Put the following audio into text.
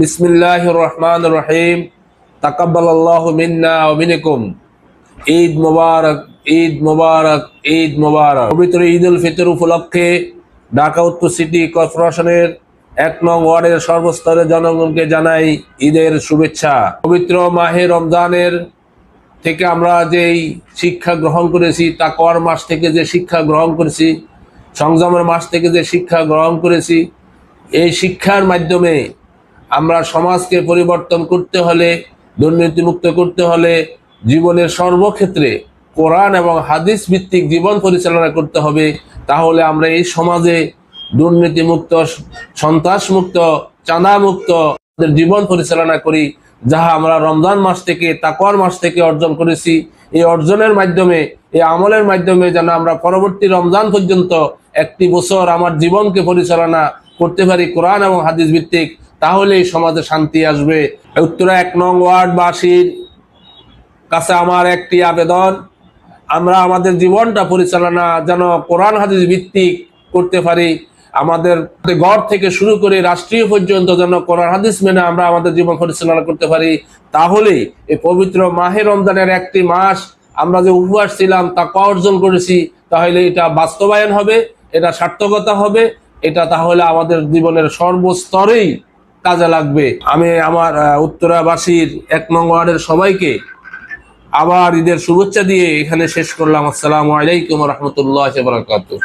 বিসমিল্লাহ রহমান রহিম তাকাব্বাল আল্লাহ মিন্না মিনকুম। ঈদ মোবারক ঈদ মোবারক ঈদ মোবারক। পবিত্র ঈদ উল ফিতর উপলক্ষে ঢাকা উত্তর সিটি কর্পোরেশনের এক নং ওয়ার্ডের সর্বস্তরের জনগণকে জানাই ঈদের শুভেচ্ছা। পবিত্র মাহে রমজানের থেকে আমরা যেই শিক্ষা গ্রহণ করেছি, তা কর মাস থেকে যে শিক্ষা গ্রহণ করেছি, সংযমের মাস থেকে যে শিক্ষা গ্রহণ করেছি, এই শিক্ষার মাধ্যমে আমরা সমাজকে পরিবর্তন করতে হলে, দুর্নীতিমুক্ত করতে হলে জীবনের সর্বক্ষেত্রে কোরআন এবং হাদিস ভিত্তিক জীবন পরিচালনা করতে হবে। তাহলে আমরা এই সমাজে দুর্নীতিমুক্ত, সন্ত্রাসমুক্ত, চাঁদামুক্ত জীবন পরিচালনা করি, যাহা আমরা রমজান মাস থেকে, তাকওয়ার মাস থেকে অর্জন করেছি। এই অর্জনের মাধ্যমে, এই আমলের মাধ্যমে যেন আমরা পরবর্তী রমজান পর্যন্ত একটি বছর আমার জীবনকে পরিচালনা করতে পারি কোরআন এবং হাদিস ভিত্তিক তাহলে সমাজে শান্তি আসবে। উত্তরা এক নং ওয়ার্ডবাসীর কাছে আমার একটি আবেদন। আমরা আমাদের জীবনটা পরিচালনা যেন কোরআন হাদিস ভিত্তিক করতে পারি। আমাদের ঘর থেকে শুরু করে রাষ্ট্রীয় পর্যন্ত যেন কোরআন হাদিস মেনে আমরা আমাদের জীবন পরিচালনা করতে পারি। তাহলে এই পবিত্র মাহে রমজানের একটি মাস আমরা যে উপবাস ছিলাম তা ক অর্জন করেছি, তাহলে এটা বাস্তবায়ন হবে, এটা সার্থকতা হবে, এটা তাহলে আমাদের জীবনের সর্বস্তরেই কাজে লাগবে। আমি আমার উত্তরাবাসীর এক নং ওয়ার্ডের সবাইকে আবার ঈদের শুভেচ্ছা দিয়ে এখানে শেষ করলাম। আসসালামু আলাইকুম রহমতুল্লাহ বারাকাতুহ।